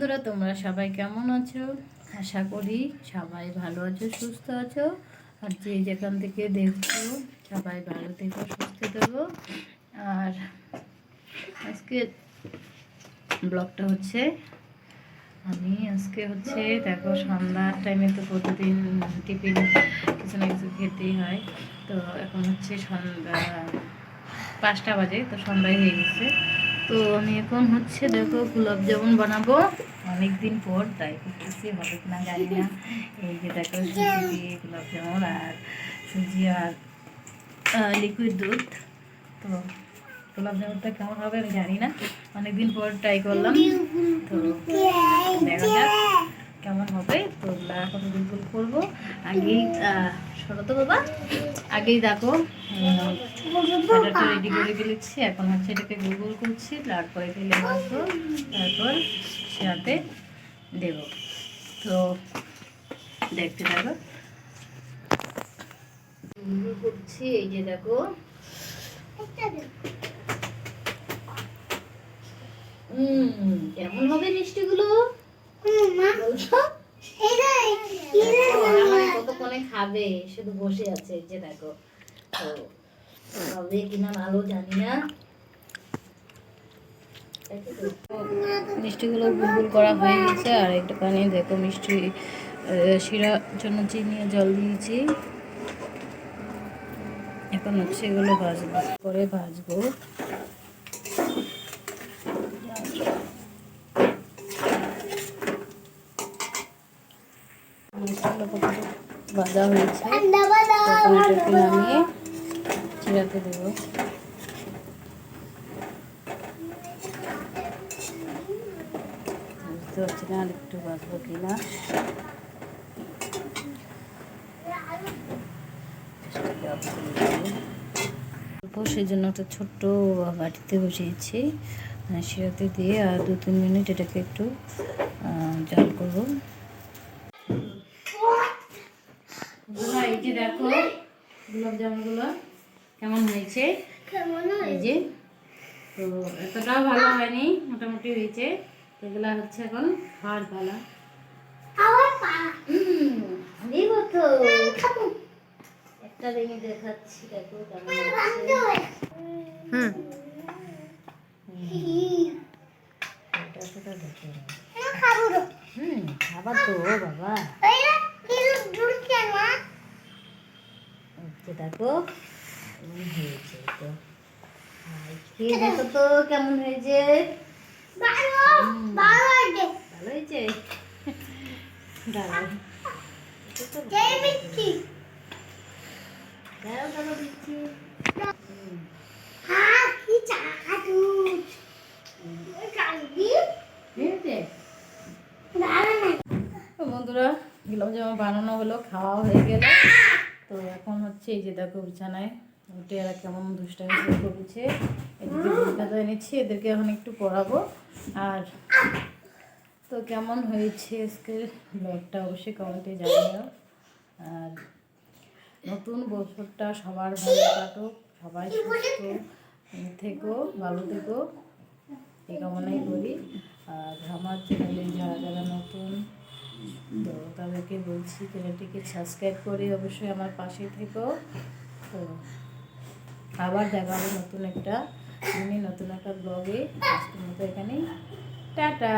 বন্ধুরা, তোমরা সবাই কেমন আছো? আশা করি সবাই ভালো আছো, সুস্থ আছো। আর যে যেখান থেকে দেখছ, সবাই ভালো থেকো, সুস্থ থেকো। আর আজকে ব্লগটা হচ্ছে, আমি আজকে হচ্ছে, দেখো সন্ধ্যার টাইমে তো প্রতিদিন টিফিন কিছু না কিছু খেতেই হয়। তো এখন হচ্ছে সন্ধ্যা পাঁচটা বাজে, তো সন্ধ্যায় হয়ে গেছে। তো আমি এখন হচ্ছে দেখো গোলাপ জামুন বানাবো। অনেক দিন পর তাই করতেছি, হবে কিনা জানি না। এই যে দেখো সুজি গোলাপ জামুন আর সুজি আর লিকুইড দুধ। তো গোলাপ জামুনটা কেমন হবে আমি জানি না। অনেকদিন পর ট্রাই করলাম। তো দেখা যাক কেমন হবে। তো এখন গুলগুল করব। আগেই শোনো তো বাবা। আগেই দেখো রেডি করে ফেলেছি। এখন হচ্ছে এটাকে গুলগুল করছি তারপরে তেলে ভাজবো তারপর সাথে দেব। তো দেখতে থাকো। করছি এই যে দেখো। উম, কেমন হবে মিষ্টিগুলো? বলতো? কতক্ষণে খাবে শুধু বসে আছে যে দেখো। তো হবে কিনা ভালো জানি না। মিষ্টিগুলো গুলগুল করা হয়ে গেছে আর একটুখানি দেখো মিষ্টি শিরার জন্য চিনি জল দিয়েছি। এখন হচ্ছে এগুলো ভাজবো করে ভাজবো। মিষ্টিগুলো ভাজা হয়েছে। নামিয়ে চিরাতে দেবো। বুঝতে পারছি না আর একটু বাঁচবো কিনা। সেই জন্য একটা ছোট্ট বাটিতে বসিয়েছি। আহ, শিরাতে দিয়ে আর দু তিন মিনিট এটাকে একটু জাল করব বন্ধুরা, এই যে দেখো গোলাপ জামুনগুলো কেমন হয়েছে? এই যে তো এতটাও ভালো হয়নি মোটামুটি হয়েছে। তো এগুলা হচ্ছে এখন খাওয়ার পালা। একটা ভেঙে দেখাচ্ছি দেখো কেমন হুম। দেখো হুম খাবার তো ও বাবা যে দেখো কেমন হয়েছে তো? খেয়ে দেখো তো কেমন হয়েছে? হুম, ভালো হয়েছে? দাঁড়াও। এটা তো দাঁড়াও দাঁড়াও হয়েছে? তো বন্ধুরা গোলাপ জামা বানানো হলো খাওয়া হয়ে গেল। তো এখন হচ্ছে এই যে দেখো বিছানায় উঠে এরা কেমন দুষ্টামি শুরু করেছে। এদিকে এনেছি এদেরকে এখন একটু পড়াবো। আর তো কেমন হয়েছে আজকের ব্লগটা অবশ্যই কমেন্টে জানিও। আর নতুন বছরটা সবার ভালো কাটুক, সবাই সুস্থ থেকো, ভালো থেকো। এই কামনাই করি। আর আমার চ্যানেলে যারা যারা নতুন তো তাদেরকে বলছি, চ্যানেলটিকে সাবস্ক্রাইব করে অবশ্যই আমার পাশে থেকো। তো আবার দেখা হবে নতুন একটা দিনে নতুন একটা ব্লগে আজকের মতো এখানেই। টাটা!